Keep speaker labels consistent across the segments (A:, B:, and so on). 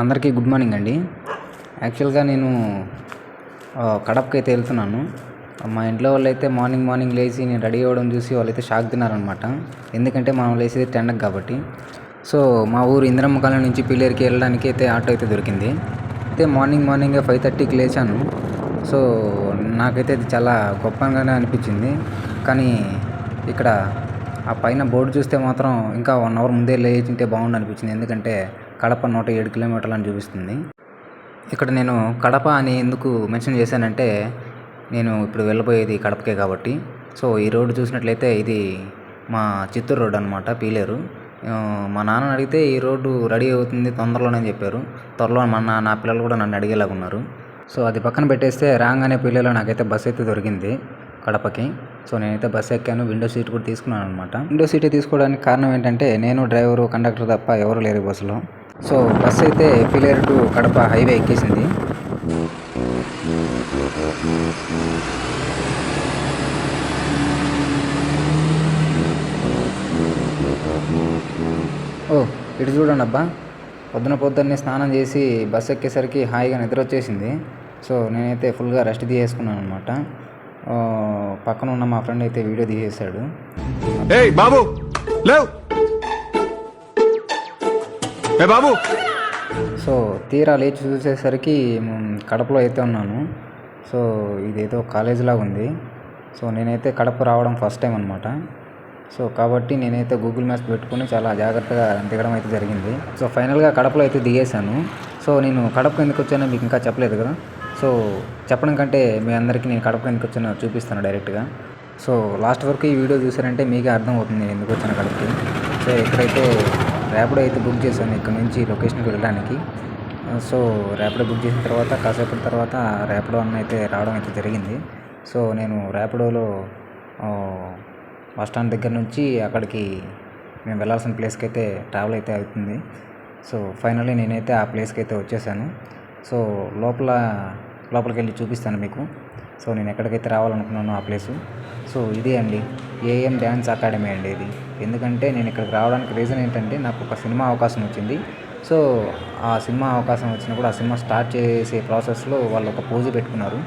A: అందరికీ good morning అండి. యాక్చువల్గా నేను కడప్కి కడపకి అయితే వెళ్తున్నాను. మా ఇంట్లో వాళ్ళు అయితే మార్నింగ్ మార్నింగ్ లేచి నేను రెడీ అవ్వడం చూసి వాళ్ళైతే షాక్ తిన్నారనమాట ఎందుకంటే మనం లేచేది టెండక్ కాబట్టి. సో మా ఊరు ఇంద్రమ్మ కాలం నుంచి పిల్లేరికి వెళ్ళడానికి అయితే ఆటో అయితే దొరికింది. అయితే మార్నింగ్ మార్నింగ్ ఫైవ్ థర్టీకి లేచాను. సో నాకైతే అది చాలా గొప్పగానే అనిపించింది. కానీ ఇక్కడ ఆ పైన బోర్డు చూస్తే మాత్రం ఇంకా వన్ అవర్ ముందే లేచింటే బాగుండు అనిపించింది. ఎందుకంటే కడప నూట ఏడు కిలోమీటర్లు అని చూపిస్తుంది. ఇక్కడ నేను కడప అని ఎందుకు మెన్షన్ చేశానంటే నేను ఇప్పుడు వెళ్ళబోయేది కడపకే కాబట్టి. సో ఈ రోడ్డు చూసినట్లయితే ఇది మా చిత్తూరు రోడ్ అనమాట పీలేరు. మా నాన్న అడిగితే ఈ రోడ్డు రెడీ అవుతుంది తొందరలోనే చెప్పారు. త్వరలో మన నా పిల్లలు కూడా నన్ను అడిగేలాగా ఉన్నారు. సో అది పక్కన పెట్టేస్తే రాగానే పిల్లలు నాకైతే బస్ అయితే దొరికింది కడపకి. సో నేనైతే బస్ ఎక్కాను విండో సీట్ కూడా తీసుకున్నాను అనమాట విండో సీట్ తీసుకోవడానికి కారణం ఏంటంటే నేను డ్రైవరు కండక్టర్ తప్ప ఎవరు లేరు బస్సులో. సో బస్ అయితే పిలేరు టు కడప హైవే ఎక్కేసింది. ఓ ఇటు చూడండి అబ్బా. పొద్దున పొద్దున్నే స్నానం చేసి బస్ ఎక్కేసరికి హాయిగా నిద్ర వచ్చేసింది. సో నేనైతే ఫుల్గా రెస్ట్ తీసేసుకున్నాను అనమాట పక్కన ఉన్న మా ఫ్రెండ్ అయితే వీడియో తీసేశాడు
B: బాబు లేవు. బాబు?
A: సో తీరా లేచి చూసేసరికి కడపలో అయితే ఉన్నాను. సో ఇదేదో కాలేజ్ లాగా ఉంది. సో నేనైతే కడప రావడం ఫస్ట్ టైం అనమాట సో కాబట్టి నేనైతే గూగుల్ మ్యాప్స్ పెట్టుకుని చాలా జాగ్రత్తగా దిగడం అయితే జరిగింది. సో ఫైనల్గా కడపలో అయితే దిగేశాను. సో నేను కడపకు ఎందుకు వచ్చానో మీకు ఇంకా చెప్పలేదు కదా. సో చెప్పడం కంటే మీ అందరికీ నేను కడపకు ఎందుకు వచ్చానో చూపిస్తాను డైరెక్ట్గా సో లాస్ట్ వరకు ఈ వీడియో చూసారంటే మీకే అర్థం అవుతుంది ఎందుకు వచ్చాను కడపకి. సో ఇక్కడైతే ర్యాపిడో అయితే బుక్ చేశాను ఇక్కడ నుంచి లొకేషన్కి వెళ్ళడానికి. సో ర్యాపిడో బుక్ చేసిన తర్వాత కాసేపటి తర్వాత ర్యాపిడో అన్న అయితే రావడం అయితే జరిగింది. సో నేను ర్యాపిడోలో బస్ స్టాండ్ దగ్గర నుంచి అక్కడికి మేము వెళ్ళాల్సిన ప్లేస్కి అయితే ట్రావెల్ అయితే అవుతుంది. సో ఫైనల్లీ నేనైతే ఆ ప్లేస్కి అయితే వచ్చేసాను. సో లోపల లోపలికి వెళ్ళి చూపిస్తాను మీకు. సో నేను ఎక్కడికైతే రావాలనుకున్నానో ఆ ప్లేసు. సో ఇదే అండి. ఏఎం డ్యాన్స్ అకాడమీ అండి ఇది. ఎందుకంటే నేను ఇక్కడికి రావడానికి రీజన్ ఏంటంటే నాకు ఒక సినిమా అవకాశం వచ్చింది. సో ఆ సినిమా అవకాశం వచ్చినప్పుడు ఆ సినిమా స్టార్ట్ చేసే ప్రాసెస్లో వాళ్ళు ఒక పోజు పెట్టుకున్నారు.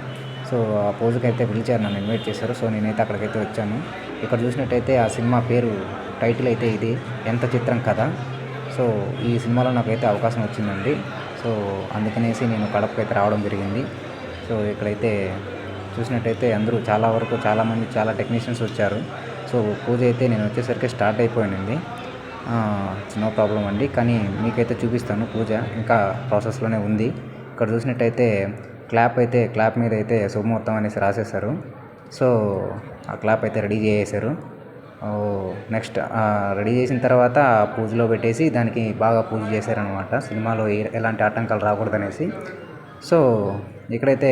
A: సో ఆ పోజుకి అయితే పిలిచారు నన్ను ఇన్వైట్ చేశారు. సో నేనైతే అక్కడికైతే వచ్చాను. ఇక్కడ చూసినట్టయితే ఆ సినిమా పేరు టైటిల్ అయితే ఇది ఎంత చిత్రం కదా సో ఈ సినిమాలో నాకైతే అవకాశం వచ్చిందండి. సో అందుకనేసి నేను కడపకి అయితే రావడం జరిగింది. సో ఇక్కడైతే చూసినట్టయితే అందరూ చాలా వరకు చాలామంది చాలా టెక్నీషియన్స్ వచ్చారు. సో పూజ అయితే నేను వచ్చేసరికి స్టార్ట్ అయిపోయింది నో ప్రాబ్లం అండి. కానీ మీకైతే చూపిస్తాను పూజ. ఇంకా ప్రాసెస్లోనే ఉంది. ఇక్కడ చూసినట్టయితే క్లాప్ అయితే క్లాప్ మీద అయితే శుభముహూర్తం అనేసి రాసేశారు. సో ఆ క్లాప్ అయితే రెడీ చేసేసారు నెక్స్ట్ రెడీ చేసిన తర్వాత ఆ పూజలో పెట్టేసి దానికి బాగా పూజ చేశారనమాట సినిమాలో ఏ- ఎలాంటి ఆటంకాలు రాకూడదనేసి. సో ఇక్కడైతే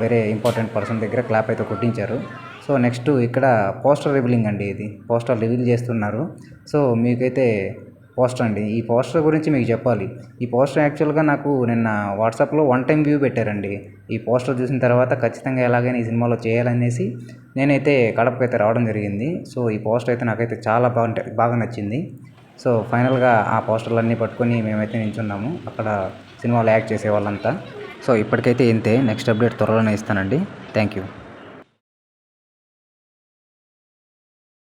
A: వేరే ఇంపార్టెంట్ పర్సన్ దగ్గర క్లాప్ అయితే కొట్టించారు. సో నెక్స్ట్ ఇక్కడ పోస్టర్ రివీలింగ్ అండి ఇది. పోస్టర్ రివీల్ చేస్తున్నారు. సో మీకైతే పోస్టర్ అండి. ఈ పోస్టర్ గురించి మీకు చెప్పాలి. ఈ పోస్టర్ యాక్చువల్గా నాకు నిన్న వాట్సాప్లో వన్ టైం వ్యూ పెట్టారండి. ఈ పోస్టర్ చూసిన తర్వాత ఖచ్చితంగా ఎలాగైనా ఈ సినిమాలో చేయాలనేసి నేనైతే కడపకి అయితే రావడం జరిగింది. సో ఈ పోస్టర్ అయితే నాకైతే చాలా బాగుంటే బాగా నచ్చింది. సో ఫైనల్గా ఆ పోస్టర్లన్నీ పట్టుకొని మేమైతే నించున్నాము. అక్కడ సినిమాలో యాక్ట్ చేసే వాళ్ళంతా. సో ఇప్పటికైతే ఇంతే. నెక్స్ట్ అప్డేట్ త్వరలోనే ఇస్తానండి. Thank you.